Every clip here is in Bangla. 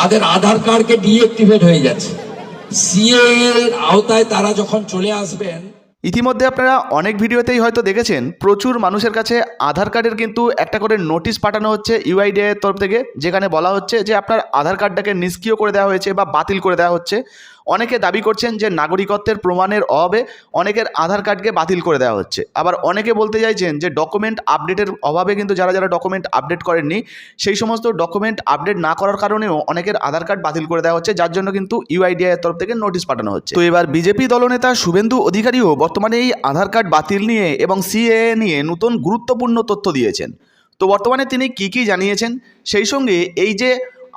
তাদের আধার কার্ডকে ডিএক্টিভেট হয়ে যাচ্ছে। আওতায় তারা যখন চলে আসবেন, ইতিমধ্যে আপনারা অনেক ভিডিওতেই হয়তো দেখেছেন, প্রচুর মানুষের কাছে আধার কার্ডের কিন্তু একটা করে নোটিশ পাঠানো হচ্ছে ইউআইডি এর তরফ থেকে, যেখানে বলা হচ্ছে যে আপনার আধার কার্ডটাকে নিষ্ক্রিয় করে দেওয়া হয়েছে বা বাতিল করে দেওয়া হচ্ছে। অনেকে দাবি করছেন যে নাগরিকত্বের প্রমাণের অভাবে অনেকের আধার কার্ডকে বাতিল করে দেওয়া হচ্ছে। আবার অনেকে বলতে চাইছেন যে ডকুমেন্ট আপডেটের অভাবে কিন্তু যারা যারা ডকুমেন্ট আপডেট করেননি, সেই সমস্ত ডকুমেন্ট আপডেট না করার কারণেও অনেকের আধার কার্ড বাতিল করে দেওয়া হচ্ছে, যার জন্য কিন্তু ইউআইডিআই এর তরফ থেকে নোটিশ পাঠানো হচ্ছে। তো এবার বিজেপি দলনেতা শুভেন্দু অধিকারীও বর্তমানে এই আধার কার্ড বাতিল নিয়ে এবং সিএ নিয়ে নতুন গুরুত্বপূর্ণ তথ্য দিয়েছেন। তো বর্তমানে তিনি কি কি জানিয়েছেন? সেই সঙ্গে এই যে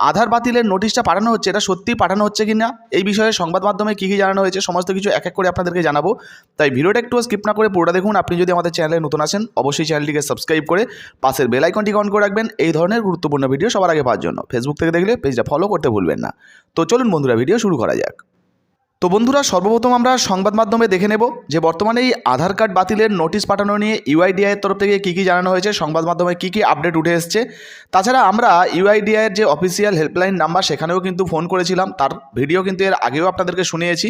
আধার বাতিলের নোটিশটা পাঠানো হচ্ছে, এটা সত্যিই পাঠানো হচ্ছে কি না এই বিষয়ে সংবাদ মাধ্যমে কী কী জানানো হয়েছে, সমস্ত কিছু এক এক করে আপনাদেরকে জানাব। তাই ভিডিওটা একটু স্কিপ না করে পুরোটা দেখুন। আপনি যদি আমাদের চ্যানেলে নতুন আসেন, অবশ্যই চ্যানেলটিকে সাবস্ক্রাইব করে পাশের বেল আইকনটি অন করে রাখবেন। এই ধরনের গুরুত্বপূর্ণ ভিডিও সবার আগে পাওয়ার জন্য। ফেসবুক থেকে দেখলে পেজটা ফলো করতে ভুলবেন না। তো চলুন বন্ধুরা ভিডিও শুরু করা যাক। তো বন্ধুরা, সর্বপ্রথম আমরা সংবাদ মাধ্যমে দেখে নেব যে বর্তমানে এই আধার কার্ড বাতিলের নোটিশ পাঠানো নিয়ে ইউআইডিআই এর তরফ থেকে কী কী জানানো হয়েছে, সংবাদ মাধ্যমে কী কী আপডেট উঠে এসছে। তাছাড়া আমরা ইউআইডিআইয়ের যে অফিসিয়াল হেল্পলাইন নাম্বার, সেখানেও কিন্তু ফোন করেছিলাম, তার ভিডিও কিন্তু এর আগেও আপনাদেরকে শুনিয়েছি।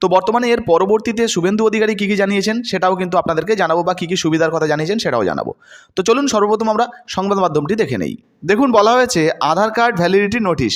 তো বর্তমানে এর পরবর্তীতে শুভেন্দু অধিকারী কী কী জানিয়েছেন, সেটাও কিন্তু আপনাদেরকে জানাব বা কী কী সুবিধার কথা জানিয়েছেন, সেটাও জানাব। তো চলুন, সর্বপ্রথম আমরা সংবাদ মাধ্যমটি দেখে নেই। দেখুন, বলা হয়েছে, Aadhaar card validity notice.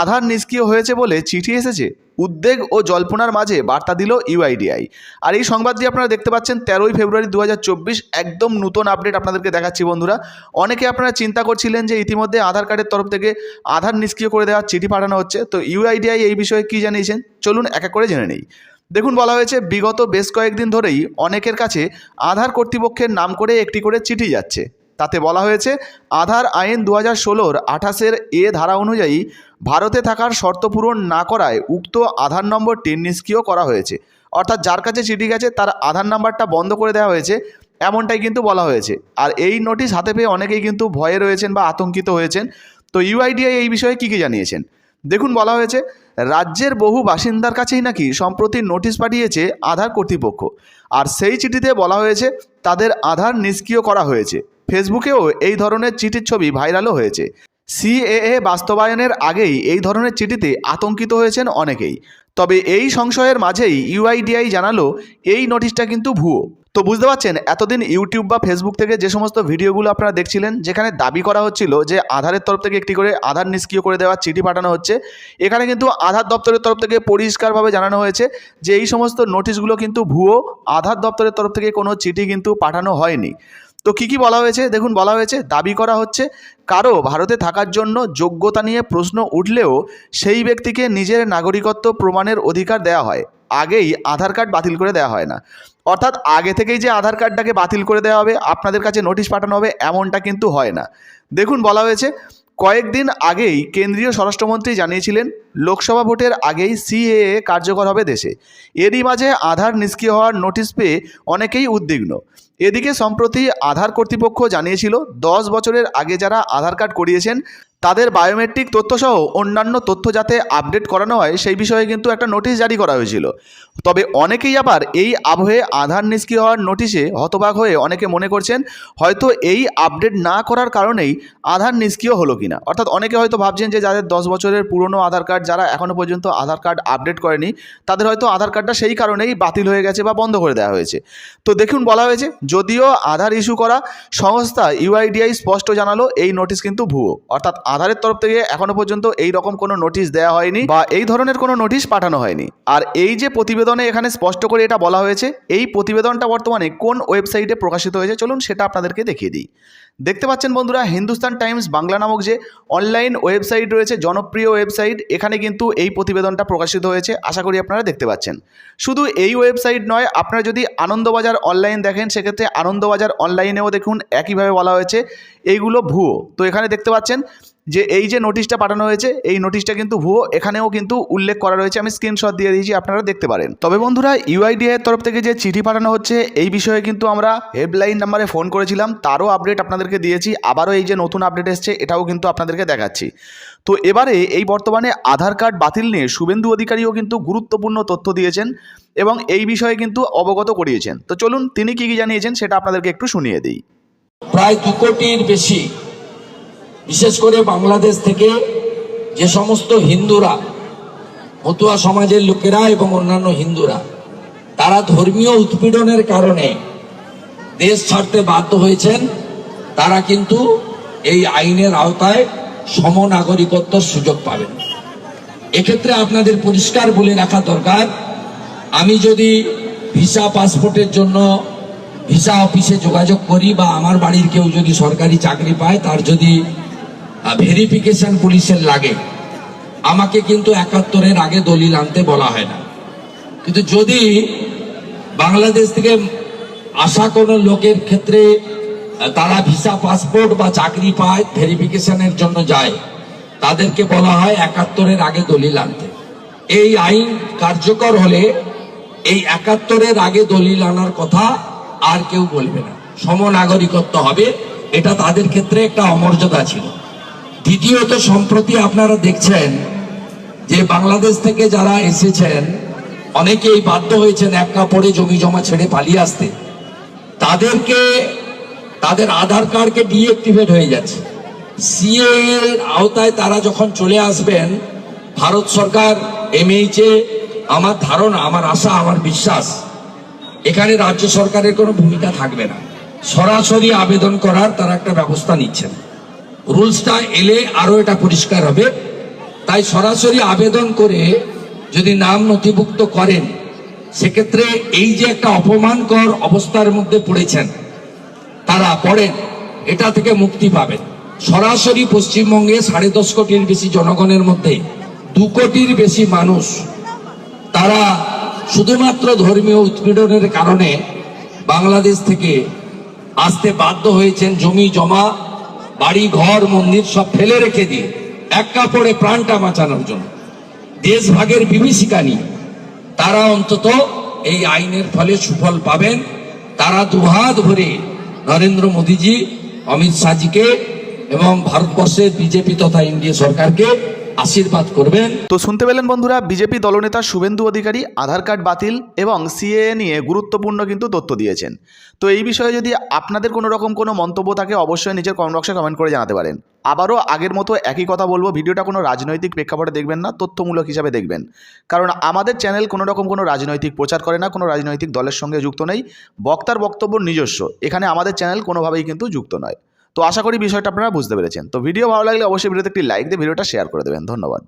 Aadhaar নিষ্ক্রিয় হয়েছে বলে চিঠি এসেছে। উদ্বেগ ও জল্পনার মাঝে বার্তা দিল ইউআইডিআই। আর এই সংবাদটি আপনারা দেখতে পাচ্ছেন তেরোই ফেব্রুয়ারি দু হাজার চব্বিশ, একদম নতুন আপডেট আপনাদেরকে দেখাচ্ছি বন্ধুরা। অনেকে আপনারা চিন্তা করছিলেন যে ইতিমধ্যে আধার কার্ডের তরফ থেকে আধার নিষ্ক্রিয় করে দেওয়ার চিঠি পাঠানো হচ্ছে। তো ইউআইডিআই এই বিষয়ে কী জানিয়েছেন? চলুন এক এক করে জেনে নেই। দেখুন, বলা হয়েছে, বিগত বেশ কয়েকদিন ধরেই অনেকের কাছে আধার কর্তৃপক্ষের নাম করে একটি করে চিঠি যাচ্ছে। তাতে বলা হয়েছে, আধার আইন দু হাজার ষোলোর আঠাশের এ ধারা অনুযায়ী ভারতে থাকার শর্ত পূরণ না করায় উক্ত আধার নম্বরটি নিষ্ক্রিয় করা হয়েছে। অর্থাৎ যার কাছে চিঠি গেছে, তার আধার নাম্বারটা বন্ধ করে দেওয়া হয়েছে। এমনটাই কিন্তু বলা হয়েছে। আর এই নোটিশ হাতে পেয়ে অনেকেই কিন্তু ভয়ে রয়েছেন বা আতঙ্কিত হয়েছেন। তো ইউআইডিআই এই বিষয়ে কী কী জানিয়েছেন? দেখুন, বলা হয়েছে, রাজ্যের বহু বাসিন্দার কাছেই নাকি সম্প্রতি নোটিশ পাঠিয়েছে আধার কর্তৃপক্ষ। আর সেই চিঠিতে বলা হয়েছে তাদের আধার নিষ্ক্রিয় করা হয়েছে। ফেসবুকেও এই ধরনের চিঠির ছবি ভাইরালও হয়েছে। সিএএ বাস্তবায়নের আগেই এই ধরনের চিঠিতে আতঙ্কিত হয়েছেন অনেকেই। তবে এই সংশয়ের মাঝেই ইউআইডিআই জানালো, এই নোটিশটা কিন্তু ভুয়ো। তো বুঝতে পারছেন, এতদিন ইউটিউব বা ফেসবুক থেকে যে সমস্ত ভিডিওগুলো আপনারা দেখছিলেন, যেখানে দাবি করা হচ্ছিল যে আধারের তরফ থেকে একটি করে আধার নিষ্ক্রিয় করে দেওয়ার চিঠি পাঠানো হচ্ছে, এখানে কিন্তু আধার দপ্তরের তরফ থেকে পরিষ্কারভাবে জানানো হয়েছে যে এই সমস্ত নোটিশগুলো কিন্তু ভুয়ো, আধার দপ্তরের তরফ থেকে কোনো চিঠি কিন্তু পাঠানো হয়নি। তো কি কি বলা হয়েছে? দেখুন, বলা হয়েছে, দাবি করা হচ্ছে, কারও ভারতে থাকার জন্য যোগ্যতা নিয়ে প্রশ্ন উঠলেও সেই ব্যক্তিকে নিজের নাগরিকত্ব প্রমাণের অধিকার দেয়া হয়। আগেই আধার কার্ড বাতিল করে দেওয়া হয় না। অর্থাৎ আগে থেকেই যে আধার কার্ডটাকে বাতিল করে দেওয়া হবে, আপনাদের কাছে নোটিশ পাঠানো হবে, এমনটা কিন্তু হয় না। দেখুন, বলা হয়েছে কয়েকদিন আগেই কেন্দ্রীয় স্বরাষ্ট্রমন্ত্রী জানিয়েছিলেন, লোকসভা ভোটের আগেই সিএএ কার্যকর হবে দেশে। এরই মাঝে আধার নিষ্ক্রিয় হওয়ার নোটিশ পেয়ে অনেকেই উদ্বিগ্ন। এদিকে সম্প্রতি আধার কর্তৃপক্ষ জানিয়েছিল, দশ বছরের আগে যারা আধার কার্ড করিয়েছেন তাদের বায়োমেট্রিক তথ্যসহ অন্যান্য তথ্য যাতে আপডেট করানো হয়, সেই বিষয়ে কিন্তু একটা নোটিশ জারি করা হয়েছিল। তবে অনেকেই আবার এই আবহে আধার নিষ্ক্রিয় হওয়ার নোটিশে হতবাক হয়ে অনেকে মনে করছেন, হয়তো এই আপডেট না করার কারণেই আধার নিষ্ক্রিয় হলো কিনা। অর্থাৎ অনেকে হয়তো ভাবছেন যে যাদের দশ বছরের পুরনো আধার কার্ড যারা এখনও পর্যন্ত আধার কার্ড আপডেট করেনি, তাদের হয়তো আধার কার্ডটা সেই কারণেই বাতিল হয়ে গেছে বা বন্ধ করে দেওয়া হয়েছে। তো দেখুন বলা হয়েছে, যদিও আধার ইস্যু করা সংস্থা ইউআইডিআই স্পষ্ট জানালো, এই নোটিশ কিন্তু ভুয়ো। অর্থাৎ আধারের তরফ থেকে এখনও পর্যন্ত এই রকম কোনো নোটিশ দেওয়া হয়নি বা এই ধরনের কোনো নোটিশ পাঠানো হয়নি। আর এই যে প্রতিবেদনে এখানে স্পষ্ট করে এটা বলা হয়েছে, এই প্রতিবেদনটা বর্তমানে কোন ওয়েবসাইটে প্রকাশিত হয়েছে চলুন সেটা আপনাদেরকে দেখিয়ে দিই। দেখতে পাচ্ছেন বন্ধুরা, হিন্দুস্তান টাইমস বাংলা নামক যে অনলাইন ওয়েবসাইট রয়েছে, জনপ্রিয় ওয়েবসাইট এখানে কিন্তু এই প্রতিবেদনটা প্রকাশিত হয়েছে, আশা করি আপনারা দেখতে পাচ্ছেন। শুধু এই ওয়েবসাইট নয়, আপনারা যদি আনন্দবাজার অনলাইন দেখেন, সেক্ষেত্রে আনন্দবাজার অনলাইনেও দেখুন, একইভাবে বলা হয়েছে, এইগুলো ভুয়ো। তো এখানে দেখতে পাচ্ছেন যে এই যে নোটিশটা পাঠানো হয়েছে, এই নোটিশটা কিন্তু ভুয়ো। এখানেও কিন্তু উল্লেখ করা রয়েছে, আমি স্ক্রিনশট দিয়ে দিয়েছি, আপনারা দেখতে পারেন। তবে বন্ধুরা ইউআইডিআই এর তরফ থেকে যে চিঠি পাঠানো হচ্ছে, এই বিষয়ে কিন্তু আমরা হেল্পলাইন নাম্বারে ফোন করেছিলাম, তারও আপডেট আপনাদেরকে দিয়েছি, আবারও এই যে নতুন আপডেট এসছে, এটাও কিন্তু আপনাদেরকে দেখাচ্ছি। তো এবারে এই বর্তমানে আধার কার্ড বাতিল নিয়ে শুভেন্দু অধিকারীও কিন্তু গুরুত্বপূর্ণ তথ্য দিয়েছেন এবং এই বিষয়ে কিন্তু অবগত করিয়েছেন। তো চলুন, তিনি কী কী জানিয়েছেন, সেটা আপনাদেরকে একটু শুনিয়ে দিই। প্রায় দু কোটির বেশি বিশেষ করে বাংলাদেশ থেকে যে সমস্ত হিন্দুরা, মতুয়া সমাজের লোকেরা এবং অন্যান্য হিন্দুরা, তারা ধর্মীয় উৎপীড়নের কারণে দেশ ছাড়তে বাধ্য হয়েছেন, তারা কিন্তু এই আইনের আওতায় সমনাগরিকত্বর সুযোগ পাবেন। এক্ষেত্রে আপনাদের পরিষ্কার বলে রাখা দরকার, আমি যদি ভিসা পাসপোর্টের জন্য ভিসা অফিসে যোগাযোগ করি বা আমার বাড়ির কেউ যদি সরকারি চাকরি পায়, তার যদি ভেরিফিকেশন পুলিশের লাগে। আমাকে কিন্তু একাত্তরের আগে দলিল আনতে বলা হয় না। কিন্তু যদি বাংলাদেশ থেকে আসা কোনো লোকের ক্ষেত্রে তারা ভিসা, পাসপোর্ট বা চাকরি পায় ভেরিফিকেশনের জন্য যায়, তাদেরকে বলা হয় একাত্তরের আগে দলিল আনতে। এই আইন কার্যকর হলে এই একাত্তরের আগে দলিল আনার কথা আর কেউ বলবে না। সমনাগরিকত্ব হবে, এটা তাদের ক্ষেত্রে একটা অমর্যাদা ছিল। দ্বিতীয়ত সম্প্রতি আপনারা দেখছেন যে বাংলাদেশ থেকে যারা এসেছেন, অনেকেই বাধ্য হয়েছেন এক কাপড়ে জমি জমা ছেড়ে পালিয়ে আসতে। তাদেরকে, তাদের আধার কার্ডকে ডিএক্টিভেট হয়ে যাচ্ছে। সিএ এর আওতায় তারা যখন চলে আসবেন, ভারত সরকার এমএইচ আমার ধারণা, আমার আশা, আমার বিশ্বাস, এখানে রাজ্য সরকারের কোনো ভূমিকা থাকবে না। সরাসরি আবেদন করার তারা একটা ব্যবস্থা নিচ্ছেন। রুলসটা এলে আরও এটা পরিষ্কার হবে। তাই সরাসরি আবেদন করে যদি নাম নথিভুক্ত করেন, সেক্ষেত্রে এই যে একটা অপমানকর অবস্থার মধ্যে পড়েছেন, তারা পড়েন, এটা থেকে মুক্তি পাবেন। সরাসরি পশ্চিমবঙ্গে সাড়ে দশ কোটির বেশি জনগণের মধ্যে দু কোটির বেশি মানুষ, তারা শুধুমাত্র ধর্মীয় উৎপীড়নের কারণে বাংলাদেশ থেকে আসতে বাধ্য হয়েছেন জমি জমা বাড়ি, ঘর, মন্দির সব ফেলে রেখে দিয়ে এক কাপড়ে প্রাণটা বাঁচানোর জন্য। দেশভাগের বিভীষিকা নিয়ে তারা অন্তত এই আইনের ফলে সুফল পাবেন। তারা দুহাত ভরে নরেন্দ্র মোদীজি, অমিত শাহজিকে এবং ভারতবর্ষের বিজেপি তথা এনডিএ সরকারকে আশীর্বাদ করবেন। তো শুনতে পেলেন বন্ধুরা, বিজেপি দলনেতা শুভেন্দু অধিকারী, আধার কার্ড বাতিল এবং সিএএ নিয়ে গুরুত্বপূর্ণ কিন্তু তথ্য দিয়েছেন। তো এই বিষয়ে যদি আপনাদের কোনো রকম কোনো মন্তব্য থাকে, অবশ্যই নিজের কমেন্ট বক্সে কমেন্ট করে জানাতে পারেন। আবারও আগের মতো একই কথা বলব, ভিডিওটা কোনো রাজনৈতিক প্রেক্ষাপটে দেখবেন না, তথ্যমূলক হিসাবে দেখবেন। কারণ আমাদের চ্যানেল কোনো রকম কোনো রাজনৈতিক প্রচার করে না, কোনো রাজনৈতিক দলের সঙ্গে যুক্ত নেই, বক্তার বক্তব্য নিজস্ব, এখানে আমাদের চ্যানেল কোনোভাবেই কিন্তু যুক্ত নয়। তো আশা করি বিষয়টা আপনারা বুঝতে পেরেছেন। তো ভিডিও ভালো লাগলে অবশ্যই ভিডিওতে একটি লাইক দিয়ে ভিডিওটা শেয়ার করে দেবেন। ধন্যবাদ।